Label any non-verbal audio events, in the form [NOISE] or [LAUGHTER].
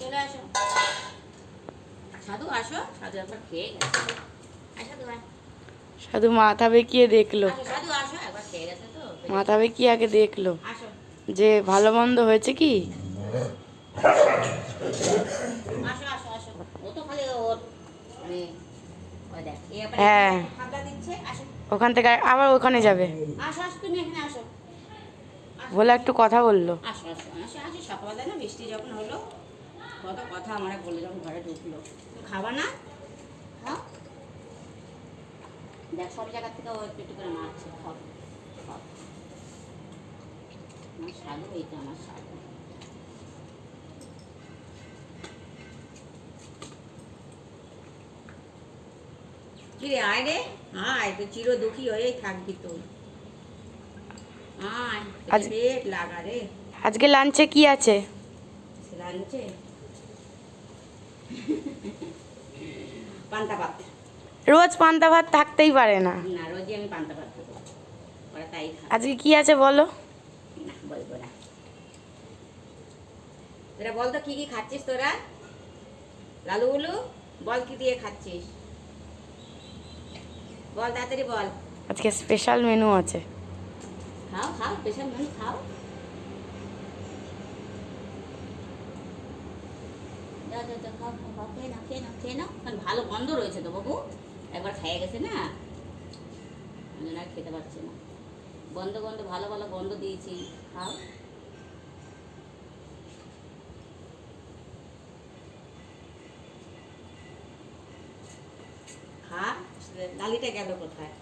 চলে আসো। সাধু আসো। সাধু একবার খেয়ে গেছে। সাধু সাধু মাথা বেঁকিয়ে দেখল। সাধু আসো। একবার খেয়ে গেছে তো। মাথা বেঁকিয়ে আগে দেখল। যে ভালো মন্দ হয়েছে কি? মানে হ্যাঁ। ওখান থেকে আবার ওখানে যাবে। বলে একটু কথা বলল। সকালবেলা বৃষ্টি যখন হলো কত কথা আমরা বলে যখন ঘরে ঢুকলো। খাবা না? খাও দেখ সব জায়গা থেকে ও একটু একটু করে মারছে খাও খাও। আমার সাধু এইটা আমার সাধু কি রে আয় রে আয় তো চির দুঃখী হয়েই থাকবি তো আয় পেট লাগা রে। আজকে লাঞ্চে কি আছে? লাঞ্চে [LAUGHS] পান্তা ভাত। রোজ পান্তা ভাত থাকতেই পারে না। না রোজই আমি পান্তা ভাত দেবো ওরা তাই আজকে কি আছে বলো? না বলব না। তোরা বল তো কি কি খাচ্ছিস তোরা? লালু উলু বল কি দিয়ে খাচ্ছিস? বল তাড়াতাড়ি বল। আজকে স্পেশাল মেনু আছে। খাও খাও স্পেশাল মেনু খাও। যাও খেয়ে নাও খেয়ে নাও খেয়ে নাও। কারণ ভালো গন্ধ রয়েছে তো বাবু। একবার খেয়ে গেছে না? ওই জন্য আর খেতে পারছে না। গন্ধ গন্ধ, ভালো ভালো গন্ধ দিয়েছি। খাও। খা লালিটা গেল কোথায়?